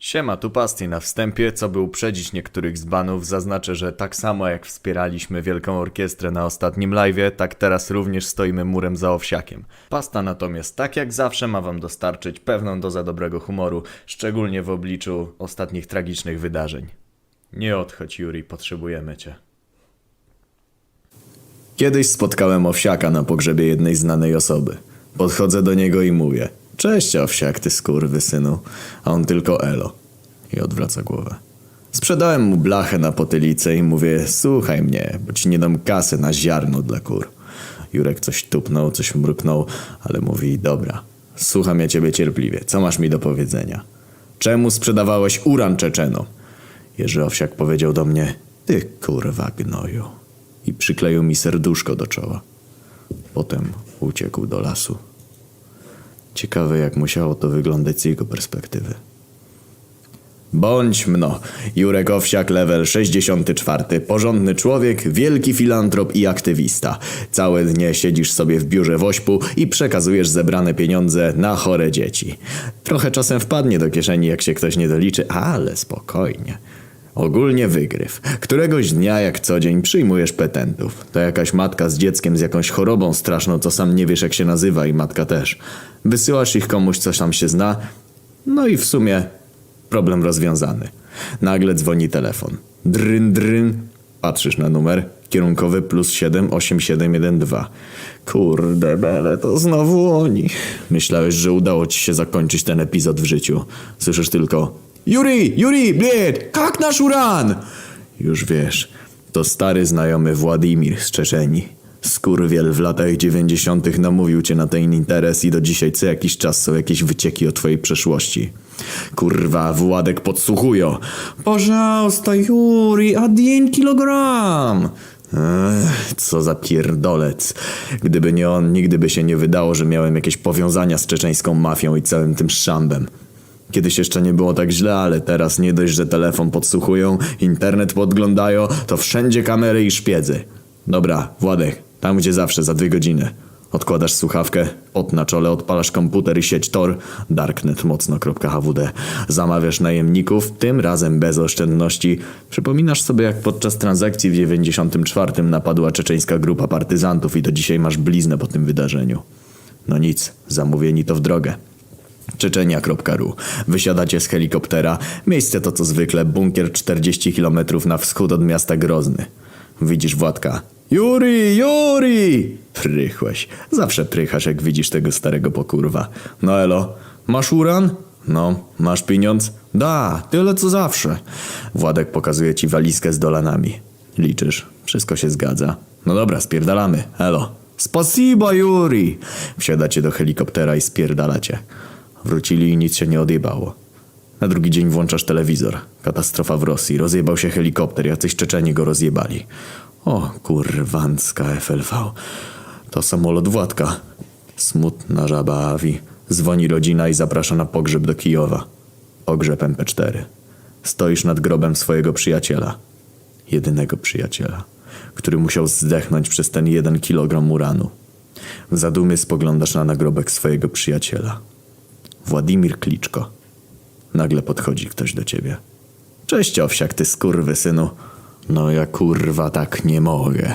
Siema, tu Pasti. Na wstępie, co by uprzedzić niektórych z banów, zaznaczę, że tak samo jak wspieraliśmy Wielką Orkiestrę na ostatnim live'ie, tak teraz również stoimy murem za owsiakiem. Pasta natomiast, tak jak zawsze, ma wam dostarczyć pewną dozę dobrego humoru, szczególnie w obliczu ostatnich tragicznych wydarzeń. Nie odchodź, Yuri, potrzebujemy cię. Kiedyś spotkałem owsiaka na pogrzebie jednej znanej osoby. Podchodzę do niego i mówię: Cześć, owsiak, ty skurwy synu. A on tylko elo. I odwraca głowę. Sprzedałem mu blachę na potylicę i mówię: Słuchaj mnie, bo ci nie dam kasy na ziarno dla kur. Jurek coś tupnął, coś mruknął, ale mówi: Dobra, słucham ja ciebie cierpliwie. Co masz mi do powiedzenia? Czemu sprzedawałeś uran Czeczeno? Jerzy Owsiak powiedział do mnie: Ty kurwa gnoju. I przykleił mi serduszko do czoła. Potem uciekł do lasu. Ciekawe, jak musiało to wyglądać z jego perspektywy. Bądź mno. Jurek Owsiak, level 64. Porządny człowiek, wielki filantrop i aktywista. Całe dnie siedzisz sobie w biurze wośpu i przekazujesz zebrane pieniądze na chore dzieci. Trochę czasem wpadnie do kieszeni, jak się ktoś nie doliczy, ale spokojnie. Ogólnie wygryw. Któregoś dnia, jak co dzień, przyjmujesz petentów. To jakaś matka z dzieckiem z jakąś chorobą straszną, co sam nie wiesz jak się nazywa i matka też. Wysyłasz ich komuś, coś tam się zna. No i w sumie problem rozwiązany. Nagle dzwoni telefon. Dryn, dryn. Patrzysz na numer. Kierunkowy plus 78712. Kurde bele, to znowu oni. Myślałeś, że udało ci się zakończyć ten epizod w życiu. Słyszysz tylko Juri, Juri, bled, jak nasz uran? Już wiesz, to stary znajomy Władimir z Czeczeni. Skurwiel w latach dziewięćdziesiątych namówił cię na ten interes i do dzisiaj co jakiś czas są jakieś wycieki o twojej przeszłości. Kurwa, Władek podsłuchują. Pożałsta, Juri, a jeden kilogram. Co za pierdolec. Gdyby nie on, nigdy by się nie wydało, że miałem jakieś powiązania z czeczeńską mafią i całym tym szambem. Kiedyś jeszcze nie było tak źle, ale teraz nie dość, że telefon podsłuchują, internet podglądają, to wszędzie kamery i szpiedzy. Dobra, Władek, tam gdzie zawsze, za dwie godziny. Odkładasz słuchawkę, pot na czole, odpalasz komputer i sieć Tor, darknetmocno.hwd. Zamawiasz najemników, tym razem bez oszczędności. Przypominasz sobie, jak podczas transakcji w 94 napadła czeczeńska grupa partyzantów i do dzisiaj masz bliznę po tym wydarzeniu. No nic, zamówieni to w drogę. Czeczenia.ru. Wysiadacie z helikoptera. Miejsce to co zwykle bunkier 40 km na wschód od miasta Grozny. Widzisz Władka. Juri, Juri! Prychłeś. Zawsze prychasz jak widzisz tego starego pokurwa. No elo, masz uran? No, masz pieniądz? Da, tyle co zawsze. Władek pokazuje ci walizkę z dolanami. Liczysz, wszystko się zgadza. No dobra, spierdalamy. Elo. Spasiba, Juri! Wsiadacie do helikoptera i spierdalacie. Wrócili i nic się nie odjebało. Na drugi dzień włączasz telewizor. Katastrofa w Rosji. Rozjebał się helikopter. Jacyś Czeczeni go rozjebali. O, kurwanska FLV. To samolot Władka. Smutna żaba Awi. Dzwoni rodzina i zaprasza na pogrzeb do Kijowa. Pogrzeb MP4. Stoisz nad grobem swojego przyjaciela. Jedynego przyjaciela, który musiał zdechnąć przez ten jeden kilogram uranu. W zadumie spoglądasz na nagrobek swojego przyjaciela. Władimir Kliczko. Nagle podchodzi ktoś do ciebie. Cześć owsiak, ty skurwy synu. No ja kurwa tak nie mogę.